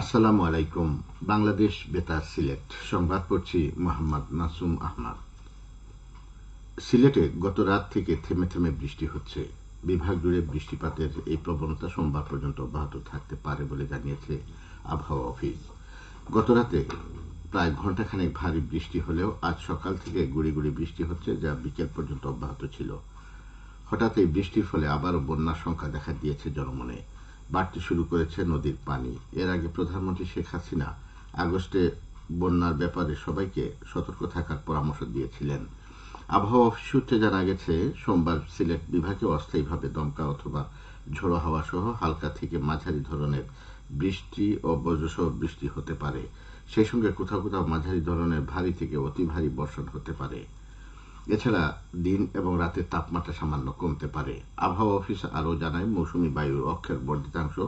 আসসালামু আলাইকুম, বাংলাদেশ বেতার সিলেট। সংবাদ পড়ছি মোহাম্মদ মাসুম আহমদ। সিলেটে গত রাত থেকে থেমে থেমে বৃষ্টি হচ্ছে। বিভাগ জুড়ে বৃষ্টিপাতের এই প্রবণতা সোমবার পর্যন্ত অব্যাহত থাকতে পারে বলে জানিয়েছে আবহাওয়া অফিস। গত রাতে প্রায় ঘণ্টাখানেক ভারী বৃষ্টি হলেও আজ সকাল থেকে গুড়ি গুড়ি বৃষ্টি হচ্ছে, যা বিকেল পর্যন্ত অব্যাহত ছিল। হঠাৎ এই বৃষ্টির ফলে আবারও বন্যার সংখ্যা দেখা দিয়েছে জনমনে। বাড়তে শুরু করেছে নদীর পানি। এর আগে প্রধানমন্ত্রী শেখ হাসিনা আগস্টে বন্যার ব্যাপারে সবাইকে সতর্ক থাকার পরামর্শ দিয়েছিলেন। আবহাওয়া অফিস সূত্রে জানা গেছে, সোমবার সিলেট বিভাগে অস্থায়ীভাবে দমকা অথবা ঝোড়ো হাওয়া সহ হালকা থেকে মাঝারি ধরনের বৃষ্টি ও বজ্রসহ বৃষ্টি হতে পারে। সেই সঙ্গে কোথাও কোথাও মাঝারি ধরনের ভারী থেকে অতি ভারী বর্ষণ হতে পারে। এছাড়া দিন এবং রাতের তাপমাত্রা সামান্য কমতে পারে। আবহাওয়া অফিস আরও জানায়, মৌসুমী বায়ুর অক্ষের বর্ধিতাংশ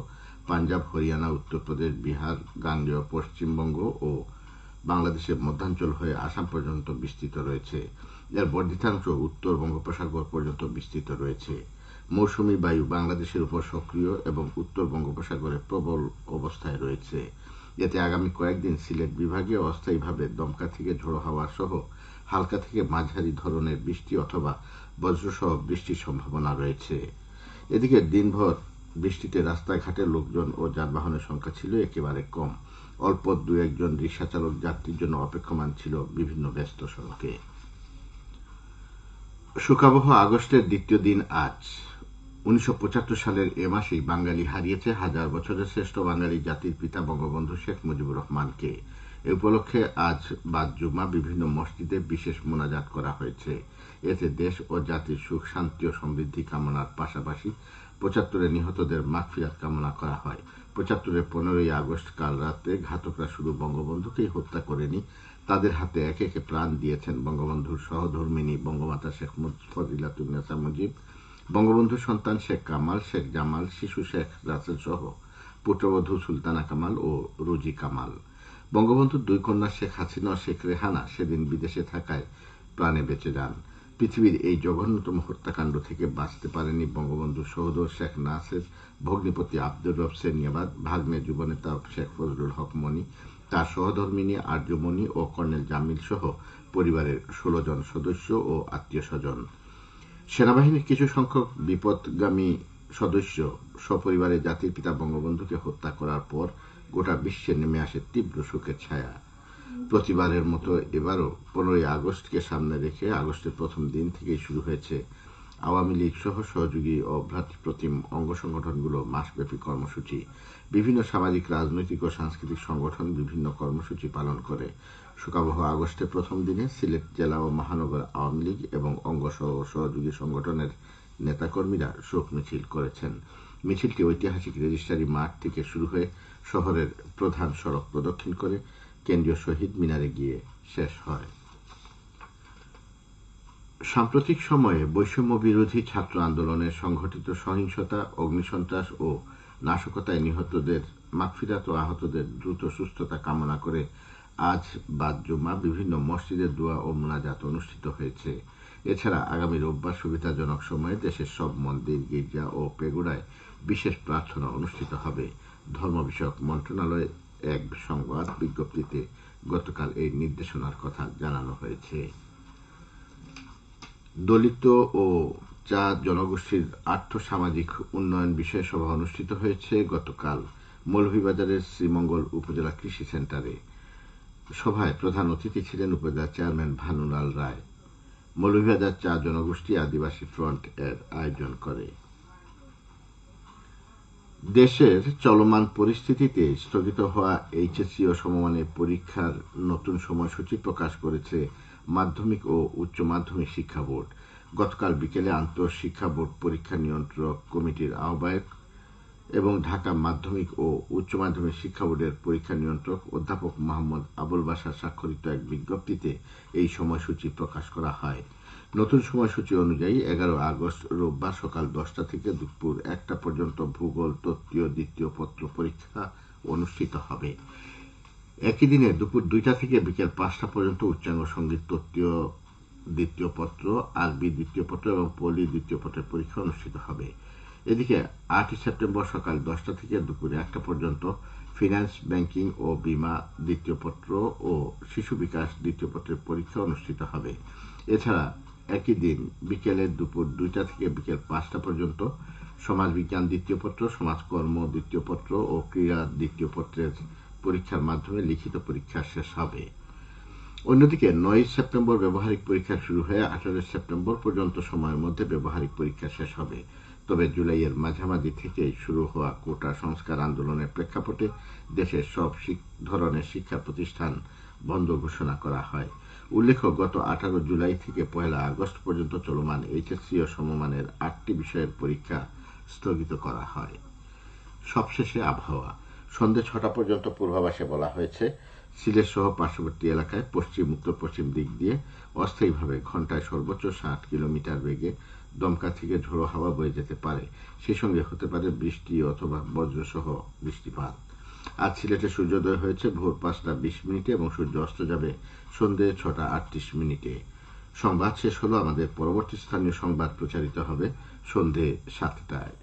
পাঞ্জাব, হরিয়ানা, উত্তরপ্রদেশ, বিহার, গাঙ্গেয়, পশ্চিমবঙ্গ ও বাংলাদেশের মধ্যাঞ্চল হয়ে আসাম পর্যন্ত বিস্তৃত রয়েছে। এর বর্ধিতাংশ উত্তর বঙ্গোপসাগর পর্যন্ত বিস্তৃত রয়েছে। মৌসুমি বায়ু বাংলাদেশের উপর সক্রিয় এবং উত্তর বঙ্গোপসাগরে প্রবল অবস্থায় রয়েছে। এতে আগামী কয়েকদিন সিলেট বিভাগে অস্থায়ীভাবে দমকা থেকে ঝোড়ো হাওয়া সহ হালকা থেকে মাঝারি ধরনের বৃষ্টি অথবা বজ্রসহ বৃষ্টির সম্ভাবনা রয়েছে। এদিকে দিনভর বৃষ্টিতে রাস্তাঘাটে লোকজন ও যানবাহনের সংখ্যা ছিল একেবারে কম। অল্প দু একজন রিক্সা চালক যাত্রীর জন্য অপেক্ষমান ছিল বিভিন্ন ব্যস্ত সড়কে। শোকাবহ আগস্টের দ্বিতীয় দিন আজ। উনিশশো পঁচাত্তর সালের এ মাসেই বাঙালি হারিয়েছে হাজার বছরের শ্রেষ্ঠ বাঙালি জাতির পিতা বঙ্গবন্ধু শেখ মুজিবুর রহমানকে। এ উপলক্ষে আজ বাদ জুমা বিভিন্ন মসজিদে বিশেষ মোনাজাত করা হয়েছে। এতে দেশ ও জাতির সুখ, শান্তি ও সমৃদ্ধি কামনার পাশাপাশি পঁচাত্তরে নিহতদের মাগফিরাত কামনা করা হয়। পঁচাত্তরের পনেরোই আগস্ট কাল রাতে ঘাতকরা শুধু বঙ্গবন্ধুকেই হত্যা করেনি, তাদের হাতে একে একে প্রাণ দিয়েছেন বঙ্গবন্ধুর সহধর্মিনী বঙ্গমাতা শেখ ফজিলাতুন্নেসা মুজিব বঙ্গবন্ধুর সন্তান শেখ কামাল, শেখ জামাল, শিশু শেখ রাসেল সহ পুত্রবধূ সুলতানা কামাল ও রুজি কামাল। বঙ্গবন্ধুর দুই কন্যা শেখ হাসিনা শেখ রেহানা সেদিন বিদেশে থাকায় প্রাণে বেঁচে যান। পৃথিবীর এই জঘন্যতম হত্যাকাণ্ড থেকে বাঁচতে পারেনি বঙ্গবন্ধু সহোদর শেখ নাসের ভগ্নিপতি আব্দুর রব সেনিয়াবাদ, ভাগ্নে যুবনেতা শেখ ফজলুল হক মনি, তার সহধর্মিনী আর্যমণি ও কর্নেল জামিল সহ পরিবারের ষোলো জন সদস্য ও আত্মীয় স্বজন। সেনাবাহিনীর কিছু সংখ্যক বিপদগামী সদস্য সপরিবারে জাতির পিতা বঙ্গবন্ধুকে হত্যা করার পর গোটা বিশ্বে নেমে আসে তীব্র শোকের ছায়া। প্রতিবারের মতো এবারও পনেরোই আগস্টকে সামনে রেখে আগস্টের প্রথম দিন থেকেই শুরু হয়েছে আওয়ামী লীগ সহ সহযোগী ও ভ্রাতৃপ্রতিম অঙ্গ সংগঠনগুলো মাসব্যাপী কর্মসূচি, বিভিন্ন সামাজিক, রাজনৈতিক ও সাংস্কৃতিক সংগঠন বিভিন্ন কর্মসূচি পালন করে। শোকাবহ আগস্টের প্রথম দিনে সিলেট জেলা ও মহানগর আওয়ামী লীগ এবং অঙ্গ সহ সহযোগী সংগঠনের নেতাকর্মীরা শোক মিছিল করেছেন। মিছিলটি ঐতিহাসিক রেজিস্ট্রারি মাঠ থেকে শুরু হয়ে শহরের প্রধান সড়ক প্রদক্ষিণ করে কেন্দ্রীয় শহীদ মিনারে গিয়ে শেষ হয়। সাম্প্রতিক সময়ে বৈষম্য বিরোধী ছাত্র আন্দোলনের সংঘটিত সহিংসতা, অগ্নিসন্ত্রাস ও নাশকতায় নিহতদের, মাগফিরাত ও আহতদের দ্রুত সুস্থতা কামনা করে আজ বাদ জুমা বিভিন্ন মসজিদের দোয়া ও মোনাজাত অনুষ্ঠিত হয়েছে। এছাড়া আগামী রোববার সুবিধাজনক সময়ে দেশের সব মন্দির, গির্জা ও পেগুড়ায় বিশেষ প্রার্থনা অনুষ্ঠিত হবে। ধর্ম বিষয়ক মন্ত্রণালয় এক সংবাদ বিজ্ঞপ্তিতে গতকাল এই নির্দেশনার কথা জানানো হয়েছে। দলিত ও চা জনগোষ্ঠীর আর্থ সামাজিক উন্নয়ন বিষয়ে সভা অনুষ্ঠিত হয়েছে গতকাল মৌলভীবাজারের শ্রীমঙ্গল উপজেলা কৃষি সেন্টারে। সভায় প্রধান অতিথি ছিলেন উপজেলা চেয়ারম্যান ভানুলাল রায়। মৌলভীবাজার চা জনগোষ্ঠী আদিবাসী ফ্রন্ট এর আয়োজন করে। দেশের চলমান পরিস্থিতিতে স্থগিত হওয়া এইচএসসি ও সমমানের পরীক্ষার নতুন সময়সূচি প্রকাশ করেছে মাধ্যমিক ও উচ্চ মাধ্যমিক শিক্ষা বোর্ড। গতকাল বিকেলে আন্তঃশিক্ষা বোর্ড পরীক্ষা নিয়ন্ত্রক কমিটির আহ্বায়ক এবং ঢাকা মাধ্যমিক ও উচ্চ মাধ্যমিক শিক্ষা বোর্ডের পরীক্ষা নিয়ন্ত্রক অধ্যাপক মোহাম্মদ আবুল বাসার স্বাক্ষরিত এক বিজ্ঞপ্তিতে এই সময়সূচি প্রকাশ করা হয়। নতুন সময়সূচি অনুযায়ী এগারো আগস্ট রোববার সকাল দশটা থেকে দুপুর একটা পর্যন্ত ভূগোল তত্ত্বীয় দ্বিতীয় পত্র পরীক্ষা অনুষ্ঠিত হবে। একই দিনে দুপুর দুইটা থেকে বিকেল পাঁচটা পর্যন্ত উচ্চাঙ্গ সংগীত তত্ত্বীয় দ্বিতীয় পত্র, আরবি দ্বিতীয় পত্র এবং পলি দ্বিতীয় পত্রের পরীক্ষা অনুষ্ঠিত হবে। এদিকে আটই সেপ্টেম্বর সকাল দশটা থেকে দুপুরে একটা পর্যন্ত ফিন্যান্স ব্যাংকিং ও বিমা দ্বিতীয় পত্র ও শিশু বিকাশ দ্বিতীয় পত্রের পরীক্ষা অনুষ্ঠিত হবে। এছাড়া একই দিন বিকেলে দুপুর দুইটা থেকে বিকেল পাঁচটা পর্যন্ত সমাজবিজ্ঞান দ্বিতীয় পত্র, সমাজকর্ম দ্বিতীয় পত্র ও ক্রীড়া দ্বিতীয় পত্রের পরীক্ষার মাধ্যমে লিখিত পরীক্ষা শেষ হবে। অন্যদিকে নয় সেপ্টেম্বর ব্যবহারিক পরীক্ষা শুরু হয়ে আঠারোই সেপ্টেম্বর পর্যন্ত সময়ের মধ্যে ব্যবহারিক পরীক্ষা শেষ হবে। তবে জুলাইয়ের মাঝামাঝি থেকে শুরু হওয়া কোটা সংস্কার আন্দোলনের প্রেক্ষাপটে দেশের সব ধরনের শিক্ষা প্রতিষ্ঠান বন্ধ ঘোষণা করা হয়। উল্লেখ্য, গত আঠারো জুলাই থেকে পয়লা আগস্ট পর্যন্ত চলমান এইচএসসি ও সমমানের আটটি বিষয়ের পরীক্ষা স্থগিত করা হয়। সবশেষে আবহাওয়া। সন্ধে ছটা পর্যন্ত পূর্বাভাসে বলা হয়েছে, সিলেট সহ পার্শ্ববর্তী এলাকায় পশ্চিম, উত্তর, পশ্চিম দিক দিয়ে অস্থায়ীভাবে ঘন্টায় সর্বোচ্চ ষাট কিলোমিটার বেগে দমকা থেকে ঝোড়ো হাওয়া বয়ে যেতে পারে। সেই সঙ্গে হতে পারে বৃষ্টি অথবা বজ্রসহ বৃষ্টিপাত। আজ সিলেটে সূর্যোদয় হয়েছে, ভোর পাঁচটা বিশ মিনিটে এবং সূর্য অস্ত যাবে সন্ধে ছটা আটত্রিশ মিনিটে। সংবাদ শেষ হলো, আমাদের পরবর্তী স্থানীয় সংবাদ প্রচারিত হবে সন্ধে সাতটায়।